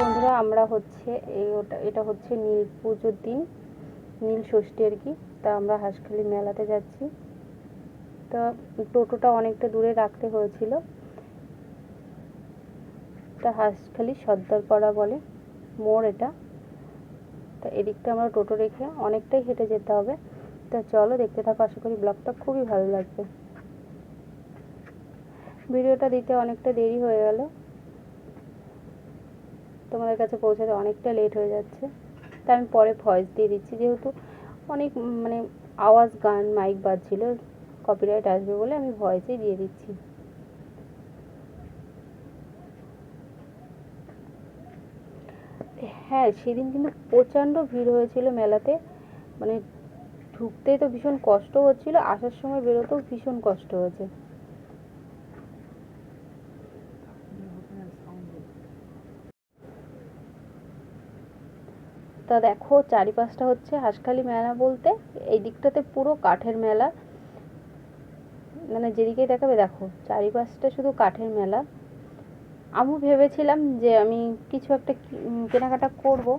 বন্ধুরা, আমরা হচ্ছে এই ওটা এটা হচ্ছে নীল পুজোর দিন, নীল ষষ্ঠী আর কি। তা আমরা হাঁসখালি মেলাতে যাচ্ছি। তা টোটোটা অনেকটা দূরে রাখতে হয়েছিল। তা হাঁসখালি সর্দারপাড়া বলে, মোড় এটা। তা এদিকটা আমরা টোটো রেখে অনেকটাই হেঁটে যেতে হবে। তা চলো দেখতে থাকো, আশা করি ব্লগটা খুবই ভালো লাগবে। ভিডিওটা দিতে অনেকটা দেরি হয়ে গেল। তোমাদের কাছে পৌঁছাতে অনেকটা লেট হয়ে যাচ্ছে। তা আমি পরে ভয়েস দিয়ে দিচ্ছি, যেহেতু অনেক মানে আওয়াজ, গান মাইক বাজছিল কপিরাইট আসবে বলে আমি ভয়েসেই দিয়ে দিচ্ছি। হ্যাঁ সেদিন কিন্তু প্রচণ্ড ভিড় হয়েছিল মেলাতে। মানে ঢুকতেই তো ভীষণ কষ্ট হচ্ছিল, আসার সময় বেরোতেও ভীষণ কষ্ট হয়েছে। তা দেখো, চারিপাশটা হচ্ছে হাঁসখালি মেলা বলতে। এই দিকটাতে পুরো কাঠের মেলা। মানে যেদিকে দেখাবে, দেখো, চারিপাশটা শুধু কাঠের মেলা। আমি ভেবেছিলাম যে আমি কিছু একটা কেনাকাটা করব।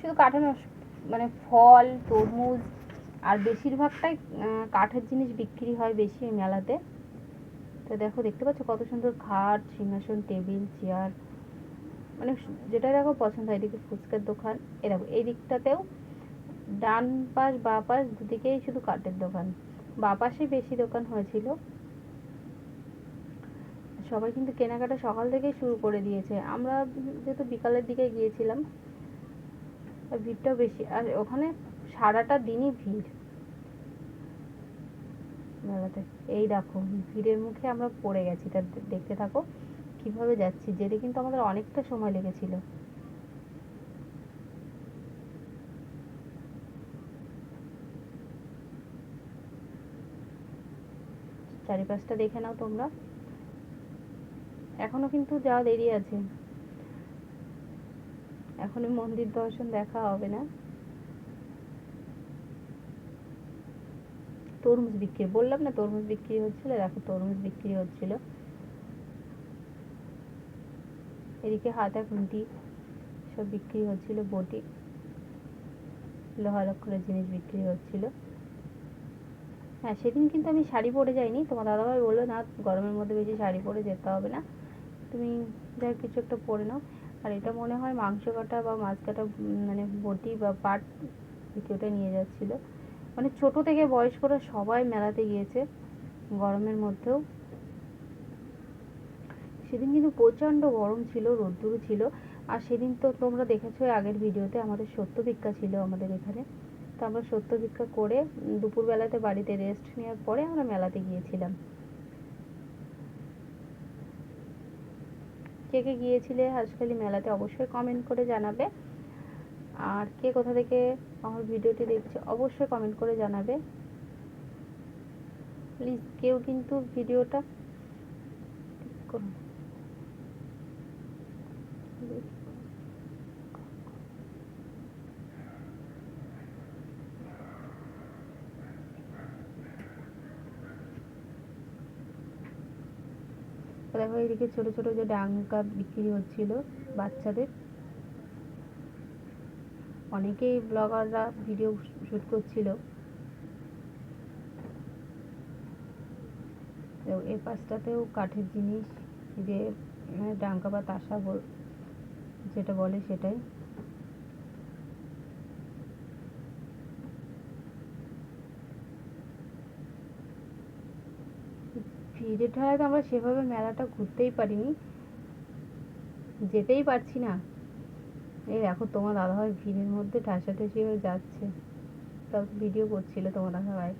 শুধু কাঠের মানে ফল, তরমুজ, আর বেশিরভাগটাই কাঠের জিনিস বিক্রি হয় বেশি মেলাতে। তো দেখো, দেখতে পাচ্ছ কত সুন্দর খাট, সিংহাসন, টেবিল, চেয়ার। মানে যেটা দেখো পছন্দ হয়, এদিকে ফুচকার দোকান এরকম এই দিকটাতেও ডান পাশ, বা পাশ দুদিকেই শুধু কাঠের দোকান। বা পাশে বেশি দোকান হয়েছিল। সবাই কিন্তু কেনাকাটা সকাল থেকেই শুরু করে দিয়েছে। আমরা যেহেতু বিকালের দিকে গিয়েছিলাম ভিড়টাও বেশি। আর ওখানে সারাটা দিনই ভিড়। মেলাতে। এই দেখো, ভিড়ের মুখে আমরা পড়ে গেছি। তা দেখতে থাকো। কীভাবে যাচ্ছি যেতে কিন্তু আমাদের অনেকটা সময় লেগেছিল। চারিপাশটা দেখে নাও তোমরা। এখনও কিন্তু যাওয়া দেরি আছে। এখনই মন্দির দর্শন দেখা হবে না। তরমুজ বিক্রি, বললাম না তরমুজ বিক্রি হচ্ছিল, দেখো তরমুজ বিক্রি হচ্ছিল। এদিকে হাতা খুন্তি সব বিক্রি হচ্ছিল, বটি। লোহা লক্করের জিনিস বিক্রি হচ্ছিল। হ্যাঁ সেদিন কিন্তু আমি শাড়ি পরে যাইনি। তোমার দাদাভাই বলল, না, গরমের মধ্যে বেশি শাড়ি পরে যেতে হবে না। তুমি যা কিছু একটা পরে নাও। আর এটা মনে হয় মাংস কাটা বা মাছ কাটা মানে বটি বা পাট কেউটা নিয়ে যাচ্ছিল। মানে ছোট থেকে বয়স্করা সবাই মেলাতে গিয়েছে গরমের মধ্যেও। সেদিন কিন্তু প্রচণ্ড গরম ছিল রোদ্দুরও ছিল। আর সেদিন তো তোমরা দেখেছ আগের ভিডিওতে আমাদের সত্য ভিক্ষা ছিল আমাদের এখানে। তো আমরা সত্য ভিক্ষা করে দুপুরবেলাতে বাড়িতে রেস্ট নেওয়ার পরে আমরা মেলাতে গিয়েছিলাম। কে কে গিয়েছিলে হাঁসখালি মেলাতে অবশ্যই কমেন্ট করে জানাবে। আর কে কোথা থেকে আমার ভিডিওটি দেখছে অবশ্যই কমেন্ট করে জানাবে। প্লিজ কেউ কিন্তু ভিডিওটা করুন দেখো এদিকে ছোট ছোট যে ডাঙ্কা বিক্রি হচ্ছিল বাচ্চাদের। অনেকেই ব্লগাররা ভিডিও শুট করছিল। এই পাশটাতেও কাঠের জিনিস যে ডাঙ্কা বা তাসা বল- যেটা বলে সেটাই। ভিড়ে ঠেলায় তো আমরা সেভাবে মেলাটা ঘুরতেই পারিনি। যেতেই পারছি না। এই দেখো তোমার দাদাভাই ভিড়ের মধ্যে ঠাসাঠাসি হয়ে যাচ্ছে। তাও ভিডিও করছিল তোমার দাদাভাই।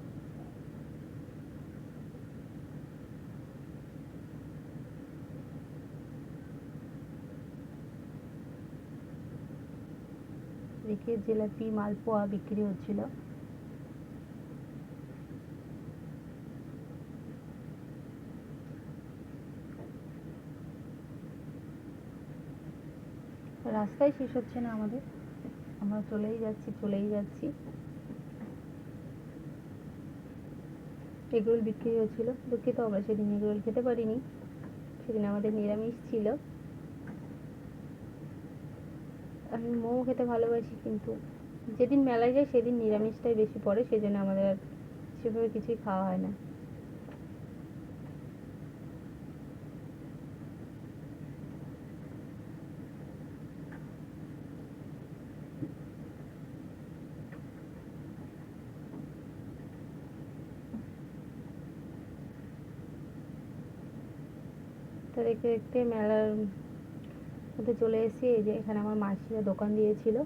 এদিকে জিলাপি মালপোয়া বিক্রি হচ্ছিল। রাস্তায় শেষ হচ্ছে না আমাদের। আমরা চলেই যাচ্ছি চলেই যাচ্ছি। এগরোল বিক্রি হচ্ছিল দুঃখিত, আমরা সেদিন এগরোল খেতে পারিনি। সেদিন আমাদের নিরামিষ ছিল। আমি মোমো খেতে ভালোবাসি, কিন্তু যেদিন মেলায় যাই, সেদিন নিরামিষটাই বেশি পড়ে সেই জন্য আমাদের আর সেভাবে কিছুই খাওয়া হয় না তো দেখতে দেখতে মেলার মধ্যে চলে এসেছি। এই যে এখানে আমার মাসিরা দোকান দিয়েছিল।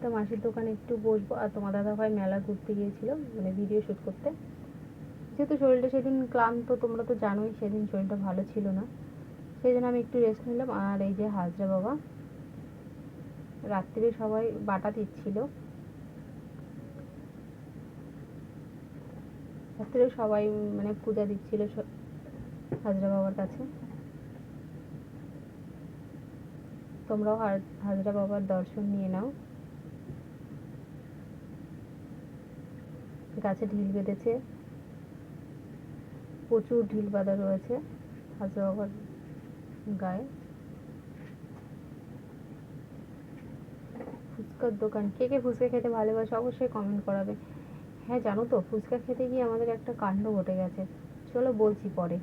তো মাসির দোকানে একটু বসবো। আর তোমার দাদা ভাই মেলা ঘুরতে গিয়েছিল মানে ভিডিও শ্যুট করতে। যেহেতু শরীরটা সেদিন ক্লান্ত, তোমরা তো জানোই সেদিন শরীরটা ভালো ছিল না। সেই জন্য আমি একটু রেস্ট নিলাম। আর এই যে হাজরা বাবা, রাত্রিরে সবাই বাটা দিচ্ছিল। রাত্রিরে সবাই মানে পূজা দিচ্ছিল হাজরা বাবার কাছে। তোমরাও হাজ- হাজরা বাবার দর্শন নিয়ে নাও। গাছে ঢিল বেঁধেছে। প্রচুর ঢিল বাঁধা রয়েছে হাজরা বাবার গায়ে। ফুচকার দোকান। কে কে ফুচকা খেতে ভালোবাসে অবশ্যই কমেন্ট করাবে। হ্যাঁ জানো তো, ফুচকা খেতে গিয়ে আমাদের একটা কাণ্ড ঘটে গেছে। চলো বলছি পরে।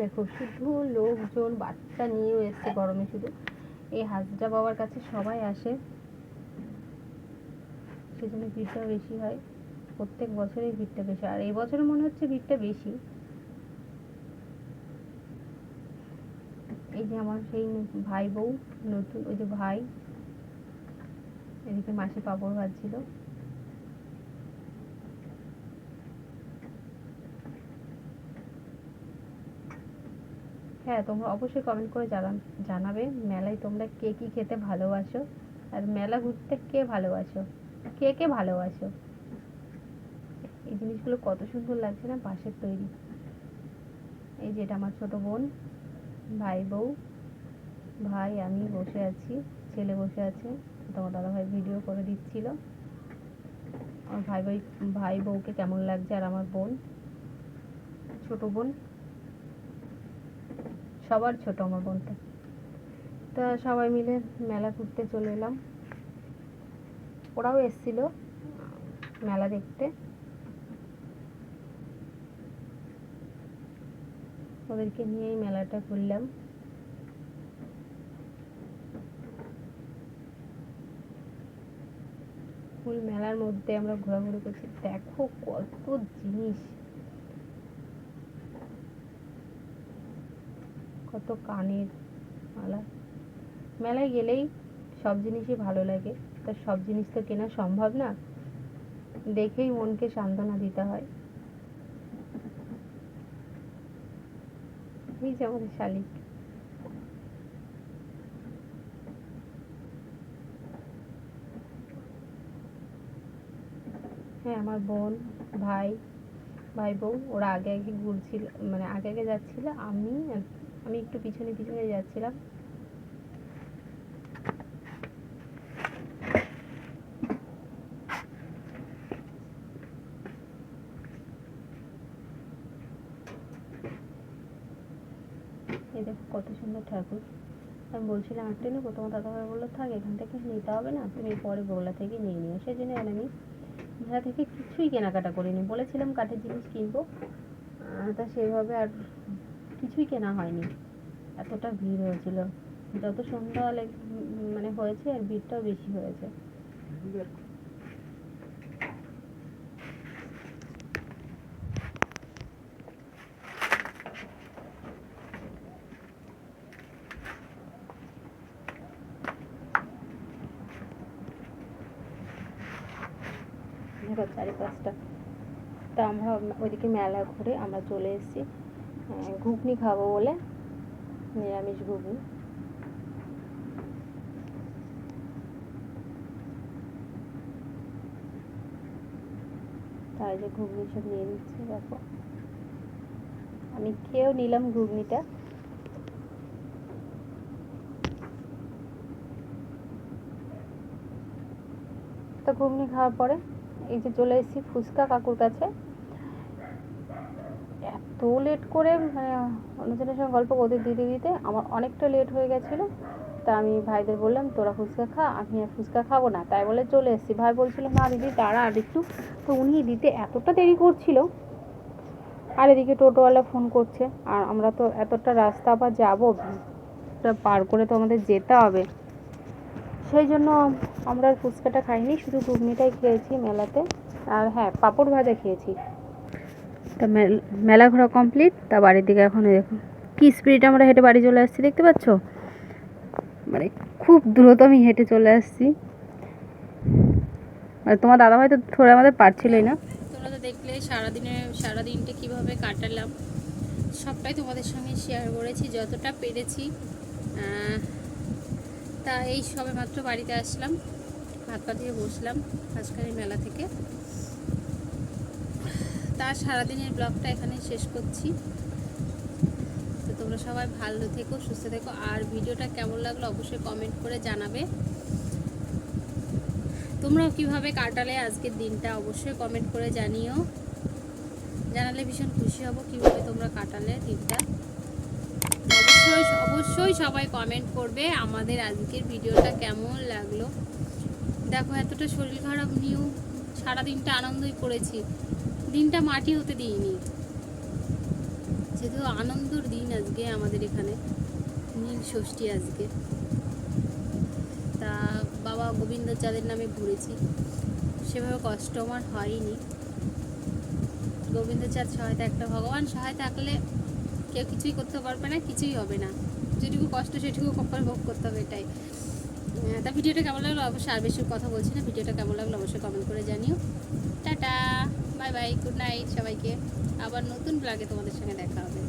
দেখো, শুধু লোকজন, বাচ্চা নিয়েও এসছে গরমে শুধু। এই হাজরা বাবার কাছে সবাই আসে। সেজন্য ভিড়টা বেশি হয়। প্রত্যেক বছরই ভিড়টা বেশি আর এই বছর মনে হচ্ছে ভিড়টা বেশি। এই যে আমার সেই ভাই বউ, নতুন, ওই যে ভাই, এদিকে মাসি পাঁপড় ভাজছিল। হ্যাঁ তোমরা অবশ্যই কমেন্ট করে জানাবে মেলায় তোমরা কে কী খেতে ভালোবাসো আর মেলা ঘুরতে কে ভালোবাসো, কে কে ভালোবাসো। এই জিনিসগুলো কত সুন্দর লাগছে না বাঁশের তৈরি। এই যে এটা আমার ছোট বোন, ভাই, বউ। ভাই, আমি বসে আছি, ছেলে বসে আছে, তোমার দাদা ভাই ভিডিও করে দিচ্ছিল। আমার ভাই ভাই ভাই, বউকে কেমন লাগছে আর আমার বোন। ছোট বোন। সবার ছোট আমার বোনটা। তা সবাই মিলে মেলা ঘুরতে চলে এলাম। ওরাও এসছিল, মেলা দেখতে। ওদেরকে নিয়েই মেলাটা ঘুরলাম। ফুল মেলার মধ্যে আমরা ঘোরাঘুরি করছি। দেখো কত জিনিস। কত কানের মালা। মেলায় গেলেই সব জিনিসই ভালো লাগে। তা সব জিনিস তো কেনা সম্ভব না? দেখেই মনকে সান্ত্বনা দিতে হয়। এই যে আমাদের শালিক। হ্যাঁ আমার বোন, ভাই ভাই বউ, ওরা আগে আগে ঘুরছিল মানে আগে আগে যাচ্ছিল। আমি আমি একটু পিছনে পিছনে যাচ্ছিলাম। এই দেখো কত সুন্দর ঠাকুর। আমি বলছিলাম একটা নেব তোমার দাদাভাই বলল, থাক, এখান থেকে নিতে হবে না, তুমি পরে বগলা থেকে নিয়ে নিও। সেই জন্য আমি মেলা থেকে কিছুই কেনাকাটা করিনি। বলেছিলাম কাঠের জিনিস কিনবো। তা সেভাবে আর কিছুই কেনা হয়নি। এতটা ভিড় হয়েছিল। যত সন্ধ্যা মানে হয়েছে আর ভিড়টাও বেশি হয়েছে। চারি পাঁচটা তা আমরা ওইদিকে মেলা ঘুরে আমরা চলে এসেছি। ঘুগনি খাব বলে নিরামিষ ঘুগনি। তাই যে ঘুগনি সব নিয়ে নিচ্ছে, দেখো। আমি খেয়েও নিলাম ঘুগনিটা। তো ঘুগনি খাওয়ার পরে এই যে চলে এসেছি ফুচকা কাকুর কাছে। লেট করে মানে অন্যজনের সঙ্গে গল্প করতে দিতে দিতে আমার অনেকটা লেট হয়ে গেছিল। তা আমি ভাইদের বললাম, তোরা ফুচকা খা, আমি আর ফুচকা খাব না। তাই বলে চলে এসেছি। ভাই বলছিল না দিদি, দাঁড়া আর একটু। তো উনি দিতে এতটা দেরি করছিল, আর এদিকে টোটোওয়ালা ফোন করছে, আর আমরা তো এতটা রাস্তা আবার যাব পার করে তো আমাদের যেতে হবে। সেই জন্য আমরা আর ফুচকাটা খাইনি, শুধু ঘুগনিটাই খেয়েছি মেলাতে। আর হ্যাঁ পাঁপড় ভাজা খেয়েছি। তা মেল- ঘোরা কমপ্লিট তা বাড়ির দিকে এখন এই দেখো কি স্পিড আমরা হেঁটে বাড়ি চলে আসছি দেখতে পাচ্ছ? মানে খুব দ্রুত আমি হেঁটে চলে আসছি। আর তোমার দাদাভাই তো ধরে আমাদের পারছিলই না। তোমরা তো দেখলে সারাদিনে, সারাদিনটা কীভাবে কাটালাম। সবটাই তোমাদের সঙ্গে শেয়ার করেছি, যতটা পেরেছি। তা এই সবে মাত্র বাড়িতে আসলাম হাত পা দিয়ে বসলাম হাঁসখালি মেলা থেকে। তা সারাদিনের ব্লগটা এখানে শেষ করছি। তো তোমরা সবাই ভালো থেকো, সুস্থ থেকো। আর ভিডিওটা কেমন লাগল অবশ্যই কমেন্ট করে জানাবে। তোমরাও কীভাবে কাটালে আজকের দিনটা অবশ্যই কমেন্ট করে জানিও। জানালে ভীষণ খুশি হব কীভাবে তোমরা কাটালে দিনটা। অবশ্যই অবশ্যই সবাই কমেন্ট করবে আমাদের আজকের ভিডিওটা কেমন লাগল। দেখো, এতটা শরীর খারাপ নিয়েও সারাদিনটা আনন্দই করেছি। দিনটা মাটি হতে দিইনি। যেহেতু আনন্দর দিন আজকে আমাদের এখানে, নীল ষষ্ঠী আজকে। তা বাবা গোবিন্দ চাঁদের নামে ঘুরেছি। সেভাবে কষ্ট আমার হয়নি। গোবিন্দ চাঁদ সহায়তা একটা ভগবান সহায় থাকলে কেউ কিছুই করতে পারবে না, কিছুই হবে না। যেটুকু কষ্ট, সেটুকু কপাল ভোগ করতে হবে এটাই। তা ভিডিওটা কেমন লাগল? অবশ্যই আর বেশি কথা বলছি না। ভিডিওটা কেমন লাগল? অবশ্যই কমেন্ট করে জানিও। Tata! Bye bye good night সবাইকে। আবার নতুন ব্লগে তোমাদের সঙ্গে দেখা হবে।